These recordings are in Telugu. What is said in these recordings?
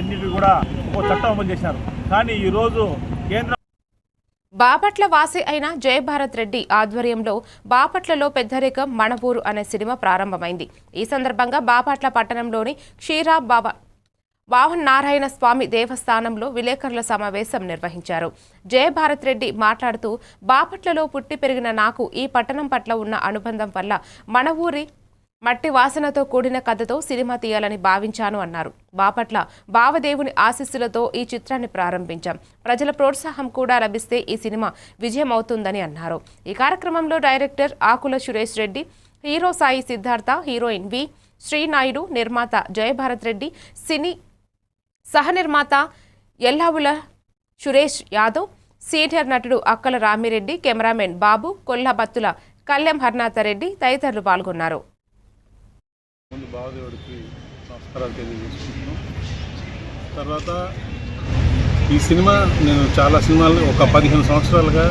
ఎన్నిటి కూడా ఒక చట్టం అమలు చేశారు. కానీ ఈరోజు కేంద్ర బాపట్ల వాసి అయిన జయభారత్ రెడ్డి ఆధ్వర్యంలో బాపట్లలో పెద్దరికం మణపూరు అనే సినిమా ప్రారంభమైంది. ఈ సందర్భంగా బాపట్ల పట్టణంలోని క్షీరా బాబా వాహన్ నారాయణ స్వామి దేవస్థానంలో విలేకరుల సమావేశం నిర్వహించారు. జయభారత్ రెడ్డి మాట్లాడుతూ బాపట్లలో పుట్టి పెరిగిన నాకు ఈ పట్టణం పట్ల ఉన్న అనుబంధం వల్ల మన ఊరి మట్టి వాసనతో కూడిన కథతో సినిమా తీయాలని భావించాను అన్నారు. బాపట్ల బావదేవుని ఆశీస్సులతో ఈ చిత్రాన్ని ప్రారంభించాం. ప్రజల ప్రోత్సాహం కూడా లభిస్తే ఈ సినిమా విజయం అవుతుందని అన్నారు. ఈ కార్యక్రమంలో director Akula Suresh Reddy hero Sai Siddhartha heroine V Sri Naidu నిర్మాత జయభారత్ రెడ్డి సినీ సహనిర్మాత ఎల్లావుల సురేష్ యాదవ్ సీనియర్ నటుడు అక్కల రామిరెడ్డి కెమెరామెన్ బాబు కొల్లాబత్తుల కళ్యాణ్ హర్నాథరెడ్డి తదితరులు పాల్గొన్నారు. ముందు బావదేవుడికి నమస్కారాలు తెలియజేసుకుంటున్నాం. తర్వాత ఈ సినిమా నేను చాలా సినిమాలు ఒక పదిహేను సంవత్సరాలుగా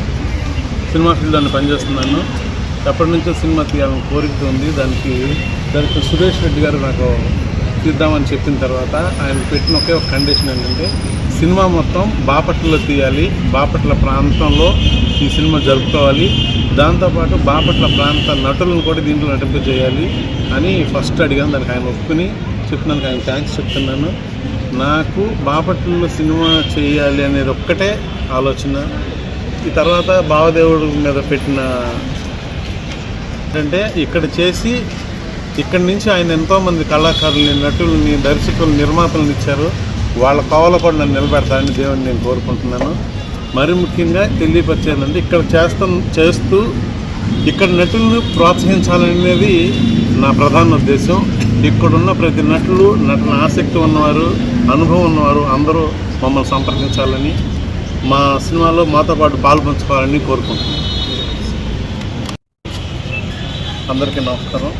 సినిమా ఫీల్డ్లో పనిచేస్తున్నాను. ఎప్పటి నుంచో సినిమా తీయాలని కోరికతో ఉంది. దానికి దానికి సురేష్ రెడ్డి గారు నాకు తీద్దామని చెప్పిన తర్వాత ఆయన పెట్టిన ఒకే ఒక కండిషన్ ఏంటంటే సినిమా మొత్తం బాపట్లలో తీయాలి. బాపట్ల ప్రాంతంలో ఈ సినిమా జరుపుకోవాలి. దాంతోపాటు బాపట్ల ప్రాంత నటులను కూడా దీంట్లో నటింపజేయాలి అని ఫస్ట్ అడిగాను. దానికి ఆయన ఒప్పుకుని చెప్తున్నాను ఆయన థ్యాంక్స్ చెప్తున్నాను. నాకు బాపట్లలో సినిమా చేయాలి అనేది ఒక్కటే ఆలోచన. ఈ తర్వాత భావదేవుడు మీద పెట్టిన అంటే ఇక్కడ చేసి ఇక్కడి నుంచి ఆయన ఎంతోమంది కళాకారుల్ని నటుల్ని దర్శకులు నిర్మాతలను ఇచ్చారు. వాళ్ళ కోవలో కూడా నన్ను నిలబెడతారని దేవుని నేను కోరుకుంటున్నాను. మరి ముఖ్యంగా తెలియపరిచానండి ఇక్కడ చేస్తా చేస్తూ ఇక్కడ నటులను ప్రోత్సహించాలనేది నా ప్రధాన ఉద్దేశం. ఇక్కడున్న ప్రతి నటులు నటన ఆసక్తి ఉన్నవారు అనుభవం ఉన్నవారు అందరూ మమ్మల్ని సంప్రదించాలని మా సినిమాలో మాతో పాటు పాల్పంచుకోవాలని కోరుకుంటున్నాను. అందరికీ నమస్కారం.